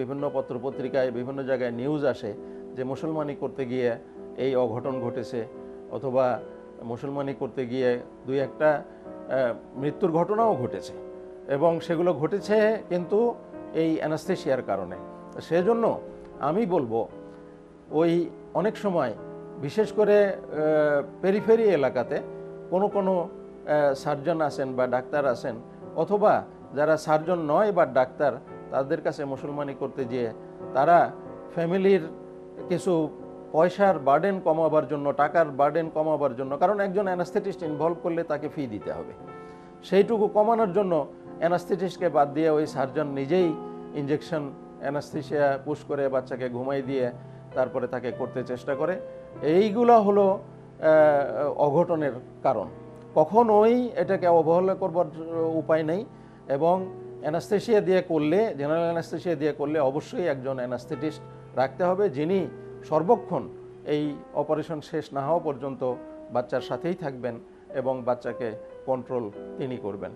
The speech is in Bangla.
বিভিন্ন পত্রপত্রিকায়, বিভিন্ন জায়গায় নিউজ আসে যে মুসলমানি করতে গিয়ে এই অঘটন ঘটেছে অথবা মুসলমানি করতে গিয়ে দুই একটা মৃত্যুর ঘটনাও ঘটেছে এবং সেগুলো ঘটেছে কিন্তু এই অ্যানাস্থেশিয়ার কারণে। সেজন্য আমি বলব, ওই অনেক সময় বিশেষ করে পেরিফেরি এলাকাতে কোনো কোনো সার্জন আছেন বা ডাক্তার আছেন অথবা যারা সার্জন নয় বা ডাক্তার তাদের কাছে মুসলমানি করতে গিয়ে তারা ফ্যামিলির কিছু পয়সার বার্ডেন কমাবার জন্য, টাকার বার্ডেন কমাবার জন্য, কারণ একজন অ্যানাস্থেটিস্ট ইনভলভ করলে তাকে ফি দিতে হবে। সেইটুকু কমানোর জন্য অ্যানাস্থেটিস্টকে বাদ দিয়ে ওই সার্জন নিজেই ইঞ্জেকশন অ্যানাস্থেশিয়া পুশ করে বাচ্চাকে ঘুমাই দিয়ে তারপরে তাকে করতে চেষ্টা করে। এইগুলো হলো অঘটনের কারণ। কখনোই এটাকে অবহেলা করবার উপায় নেই এবং অ্যানাস্থেশিয়া দিয়ে করলে, জেনারেল অ্যানাস্থেশিয়া দিয়ে করলে অবশ্যই একজন অ্যানাস্থেটিস্ট রাখতে হবে, যিনি সর্বক্ষণ এই অপারেশন শেষ না হওয়া পর্যন্ত বাচ্চার সাথেই থাকবেন এবং বাচ্চাকে কন্ট্রোল তিনি করবেন।